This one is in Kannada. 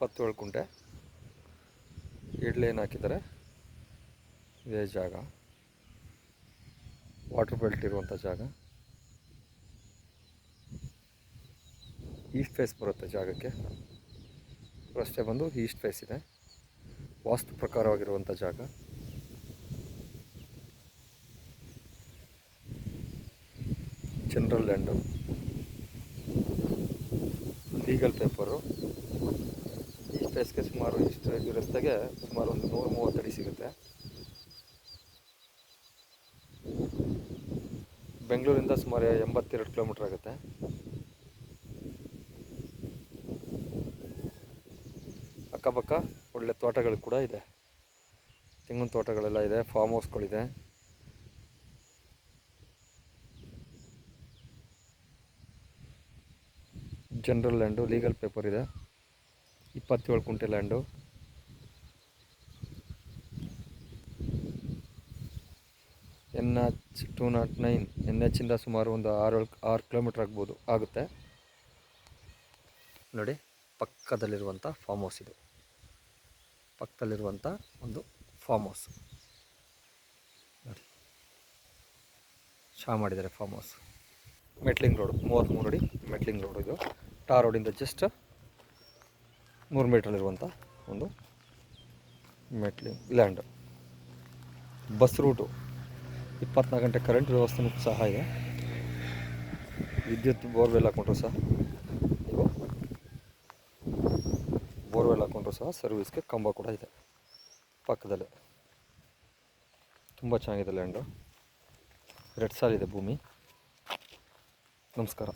ಇಪ್ಪತ್ತೇಳು ಕುಂಟೆ. ಇಡ್ಲೇನು ಹಾಕಿದ್ದಾರೆ? ಇದೇ ಜಾಗ. ವಾಟರ್ ಬೆಲ್ಟ್ ಇರುವಂಥ ಜಾಗ. ಈಸ್ಟ್ ಫೇಸ್ ಬರುತ್ತೆ ಜಾಗಕ್ಕೆ. ರಸ್ತೆ ಬಂದು ಈಸ್ಟ್ ಫೇಸ್ ಇದೆ. ವಾಸ್ತು ಪ್ರಕಾರವಾಗಿರುವಂಥ ಜಾಗ. ಜನರಲ್ ಲ್ಯಾಂಡು ಲೀಗಲ್ ಪೇಪರು ಸ್ಪೇಸ್ಗೆ ಸುಮಾರು ಇಷ್ಟು ಈ ರಸ್ತೆಗೆ ಸುಮಾರು ಒಂದು ನೂರ ಮೂವತ್ತು ಅಡಿ ಸಿಗುತ್ತೆ. ಬೆಂಗಳೂರಿಂದ ಸುಮಾರು ಎಂಬತ್ತೆರಡು ಕಿಲೋಮೀಟ್ರ್ ಆಗುತ್ತೆ. ಅಕ್ಕಪಕ್ಕ ಒಳ್ಳೆ ತೋಟಗಳು ಕೂಡ ಇದೆ. ತೆಂಗಿನ ತೋಟಗಳೆಲ್ಲ ಇದೆ ಫಾರ್ಮ್ ಹೌಸ್ಗಳಿದೆ ಜನರಲ್ ಲ್ಯಾಂಡು ಲೀಗಲ್ ಪೇಪರ್ ಇದೆ. ಇಪ್ಪತ್ತೇಳು ಕುಂಟೆ land N H two not nine N ಎಚ್ಚಿಂದ ಸುಮಾರು ಒಂದು ಆರು ಆರು ಕಿಲೋಮೀಟ್ರ್ ಆಗ್ಬೋದು, ಆಗುತ್ತೆ. ನೋಡಿ ಪಕ್ಕದಲ್ಲಿರುವಂಥ ಫಾರ್ಮ್ ಹೌಸ್ ಇದು. ಪಕ್ಕದಲ್ಲಿರುವಂಥ ಒಂದು ಫಾರ್ಮ್ ಹೌಸ್ ನೋಡಿ. ಶಾ ಮಾಡಿದ್ದಾರೆ ಫಾರ್ಮ್ ಹೌಸ್ ಮೆಟ್ಲಿಂಗ್ ರೋಡು ಮೂವತ್ತ್ಮೂರು ಅಡಿ ಮೆಟ್ಲಿಂಗ್ ರೋಡ್ ಇದು. ಟಾರ್ ರೋಡಿಂದ ಜಸ್ಟ್ ನೂರು ಮೀಟ್ರಲ್ಲಿರುವಂಥ ಒಂದು ಮೆಟ್ಲಿ ಲ್ಯಾಂಡ್ ಬಸ್ ರೂಟು ಇಪ್ಪತ್ನಾಲ್ಕು ಗಂಟೆ ಕರೆಂಟ್ ವ್ಯವಸ್ಥೆನೂ ಸಹ ಇದೆ. ವಿದ್ಯುತ್ ಬೋರ್ವೆಲ್ ಹಾಕ್ಕೊಂಡ್ರು ಸಹ ನೀವು. ಬೋರ್ವೆಲ್ ಹಾಕ್ಕೊಂಡ್ರು ಸಹ ಸರ್ವಿಸ್ಗೆ ಕಂಬ ಕೂಡ ಇದೆ ಪಕ್ಕದಲ್ಲೇ. ತುಂಬ ಚೆನ್ನಾಗಿದೆ ಲ್ಯಾಂಡು ಎರಡು ಸಾಲಿದೆ ಭೂಮಿ. ನಮಸ್ಕಾರ.